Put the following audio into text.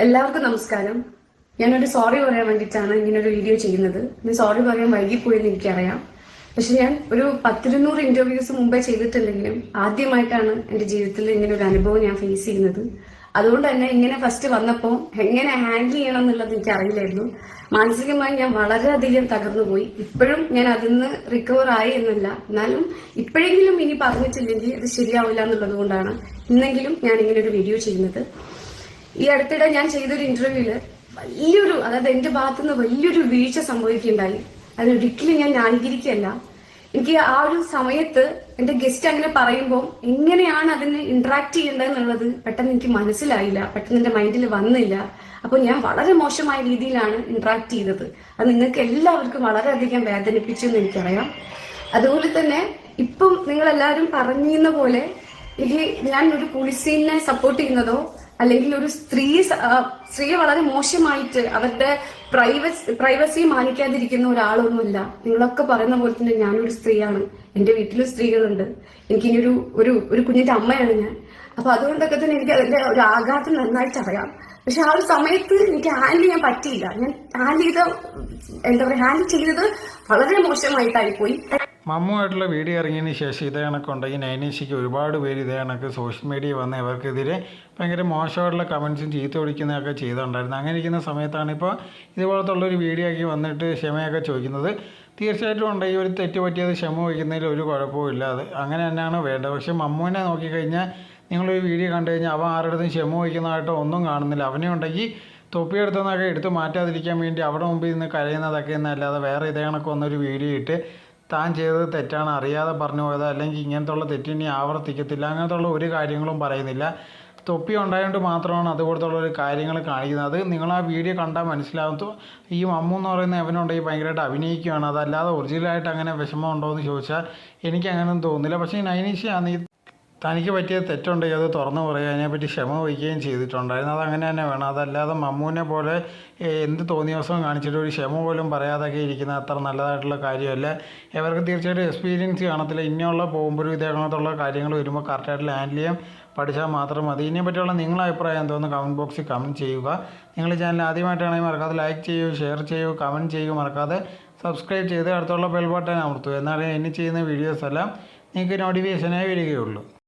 എല്ലാവർക്കും നമസ്കാരം. ഞാനൊരു സോറി പറയാൻ വേണ്ടിയിട്ടാണ് ഇങ്ങനെ ഒരു വീഡിയോ ചെയ്യുന്നത്. ഞാൻ സോറി പറയാൻ വൈകിപ്പോയെന്ന് എനിക്കറിയാം. പക്ഷെ ഞാൻ ഒരു പത്തിരുന്നൂറ് ഇന്റർവ്യൂസ് മുമ്പേ ചെയ്തിട്ടില്ലെങ്കിലും ആദ്യമായിട്ടാണ് എന്റെ ജീവിതത്തിൽ ഇങ്ങനെ ഒരു അനുഭവം ഞാൻ ഫേസ് ചെയ്യുന്നത്. അതുകൊണ്ട് തന്നെ ഇങ്ങനെ ഫസ്റ്റ് വന്നപ്പോൾ എങ്ങനെ ഹാൻഡിൽ ചെയ്യണം എന്നുള്ളത് എനിക്ക് അറിയില്ലായിരുന്നു മാനസികമായി ഞാൻ വളരെയധികം തകർന്നു പോയി ഇപ്പോഴും ഞാൻ അതിൽ നിന്ന് റിക്കവർ ആയി എന്നല്ല. എന്നാലും ഇപ്പോഴെങ്കിലും ഇനി പറഞ്ഞിട്ടില്ലെങ്കിൽ അത് ശരിയാവില്ല എന്നുള്ളത് കൊണ്ടാണ് ഇന്നെങ്കിലും ഞാൻ ഇങ്ങനെ ഒരു വീഡിയോ ചെയ്യുന്നത്. ഈ അടുത്തിടെ ഞാൻ ചെയ്തൊരു ഇന്റർവ്യൂൽ വലിയൊരു അതായത് എന്റെ ഭാഗത്തുനിന്ന് വലിയൊരു വീഴ്ച സംഭവിക്കുകയുണ്ടായി. അത് ഒരിക്കലും ഞാൻ ന്യായീകരിക്കുകയല്ല. എനിക്ക് ആ ഒരു സമയത്ത് എന്റെ ഗസ്റ്റ് അങ്ങനെ പറയുമ്പോൾ എങ്ങനെയാണ് അതിന് ഇന്ററാക്ട് ചെയ്യേണ്ടതെന്നുള്ളത് പെട്ടെന്ന് എനിക്ക് മനസ്സിലായില്ല. പെട്ടെന്ന് എന്റെ മൈൻഡിൽ വന്നില്ല. അപ്പോൾ ഞാൻ വളരെ മോശമായ രീതിയിലാണ് ഇന്ററാക്ട് ചെയ്തത്. അത് നിങ്ങൾക്ക് എല്ലാവർക്കും വളരെയധികം വേദനിപ്പിച്ചു എന്ന് എനിക്കറിയാം. അതുപോലെ തന്നെ ഇപ്പം നിങ്ങൾ എല്ലാവരും പറഞ്ഞിരുന്ന പോലെ എനിക്ക് ഞാൻ ഒരു കുളിസീനെ സപ്പോർട്ട് ചെയ്യുന്നതോ അല്ലെങ്കിൽ ഒരു സ്ത്രീ സ്ത്രീ വളരെ മോശമായിട്ട് അവരുടെ പ്രൈവസി പ്രൈവസി മാനിക്കാതിരിക്കുന്ന ഒരാളൊന്നുമില്ല. നിങ്ങളൊക്കെ പറയുന്ന പോലെ തന്നെ ഞാനൊരു സ്ത്രീയാണ്. എന്റെ വീട്ടിലും സ്ത്രീകളുണ്ട്. എനിക്കിനി ഒരു ഒരു ഒരു കുഞ്ഞിന്റെ അമ്മയാണ് ഞാൻ. അപ്പൊ അതുകൊണ്ടൊക്കെ തന്നെ എനിക്ക് അതിന്റെ ഒരു ആഘാതം നന്നായിട്ട് അറിയാം. പക്ഷെ ആ ഒരു സമയത്ത് എനിക്ക് ഹാൻഡിൽ ചെയ്യാൻ പറ്റിയില്ല. ഞാൻ ഹാൻഡിൽ ചെയ്ത എന്താ പറയുക ഹാൻഡിൽ ചെയ്തത് വളരെ മോശമായിട്ടായി പോയി മമ്മുമായിട്ടുള്ള വീഡിയോ ഇറങ്ങിയതിന് ശേഷം ഇതേ കണക്കുണ്ടെങ്കിൽ നൈനേശിക്ക് ഒരുപാട് പേര് ഇതേ കണക്ക് സോഷ്യൽ മീഡിയ വന്ന് ഇവർക്കെതിരെ ഭയങ്കര മോശമായിട്ടുള്ള കമൻസും ചീത്ത ഒടിക്കുന്നതൊക്കെ ചെയ്തിട്ടുണ്ടായിരുന്നു അങ്ങനെ ഇരിക്കുന്ന സമയത്താണ് ഇപ്പോൾ ഇതുപോലത്തുള്ളൊരു വീഡിയോ ആക്കി വന്നിട്ട് ക്ഷമയൊക്കെ ചോദിക്കുന്നത്. തീർച്ചയായിട്ടും ഉണ്ട്. ഈ ഒരു തെറ്റ് പറ്റിയത് ക്ഷമ വയ്ക്കുന്നതിൽ ഒരു കുഴപ്പവും അത് അങ്ങനെ തന്നെയാണ് വേണ്ടത്. പക്ഷേ മമ്മുവിനെ നോക്കിക്കഴിഞ്ഞാൽ നിങ്ങളൊരു വീഡിയോ കണ്ടു കഴിഞ്ഞാൽ അവൻ ആരുടെ ക്ഷമ വയ്ക്കുന്നതായിട്ട് ഒന്നും കാണുന്നില്ല. അവനെ ഉണ്ടെങ്കിൽ തൊപ്പിയെടുത്തെന്നൊക്കെ എടുത്ത് മാറ്റാതിരിക്കാൻ വേണ്ടി അവിടെ മുമ്പിൽ നിന്ന് കരയുന്നതൊക്കെ എന്നല്ലാതെ വേറെ ഇതേ കണക്ക് വന്നൊരു വീഡിയോ ഇട്ട് താൻ ചെയ്തത് തെറ്റാണ് അറിയാതെ പറഞ്ഞു പോയത് അല്ലെങ്കിൽ ഇങ്ങനത്തുള്ള തെറ്റിനി ആവർത്തിക്കത്തില്ല. അങ്ങനത്തുള്ള ഒരു കാര്യങ്ങളും പറയുന്നില്ല. തൊപ്പി ഉണ്ടായതുകൊണ്ട് മാത്രമാണ് അതുപോലത്തുള്ള ഒരു കാര്യങ്ങൾ കാണിക്കുന്നത്. അത് നിങ്ങൾ ആ വീഡിയോ കണ്ടാൽ മനസ്സിലാകത്തു ഈ മമ്മു എന്ന് പറയുന്ന അവനുണ്ടെങ്കിൽ ഭയങ്കരമായിട്ട് അഭിനയിക്കുകയാണ്. അതല്ലാതെ ഒറിജിനലായിട്ട് അങ്ങനെ വിഷമം ഉണ്ടോ എന്ന് ചോദിച്ചാൽ എനിക്ക് അങ്ങനെയൊന്നും തോന്നുന്നില്ല. പക്ഷേ നൈനീഷയാണ് ഈ തനിക്ക് പറ്റിയ തെറ്റുണ്ടെങ്കിൽ അത് തുറന്നു പറയുക അതിനെപ്പറ്റി ക്ഷമ വയ്ക്കുകയും ചെയ്തിട്ടുണ്ടായിരുന്നു. അത് അങ്ങനെ തന്നെ വേണം. അതല്ലാതെ മമ്മൂനെ പോലെ എന്ത് തോന്നിയ ദിവസവും കാണിച്ചിട്ട് ഒരു ക്ഷമ പോലും പറയാതൊക്കെ ഇരിക്കുന്ന അത്ര നല്ലതായിട്ടുള്ള കാര്യമല്ല. ഇവർക്ക് തീർച്ചയായിട്ടും എക്സ്പീരിയൻസ് കാണത്തില്ല. ഇനിയുള്ള പോകുമ്പോഴും ഇതേക്കണത്തുള്ള കാര്യങ്ങൾ വരുമ്പോൾ കറക്റ്റായിട്ട് ഹാൻഡിൽ ചെയ്യാൻ പഠിച്ചാൽ മാത്രം മതി. ഇതിനെ പറ്റിയുള്ള നിങ്ങളുടെ അഭിപ്രായം എന്തോന്ന് കമന്റ് ബോക്സിൽ കമന്റ് ചെയ്യുക. നിങ്ങൾ ചാനൽ ആദ്യമായിട്ടാണെങ്കിൽ മറക്കാതെ ലൈക്ക് ചെയ്യൂ ഷെയർ ചെയ്യൂ കമന്റ് ചെയ്യൂ മറക്കാതെ സബ്സ്ക്രൈബ് ചെയ്ത് അടുത്തുള്ള ബെൽ ബട്ടൺ അമർത്തുക. എന്നാലേ ഇനി ചെയ്യുന്ന വീഡിയോസ് എല്ലാം നിങ്ങൾക്ക് നോട്ടിഫിക്കേഷനായി വരികയുള്ളൂ.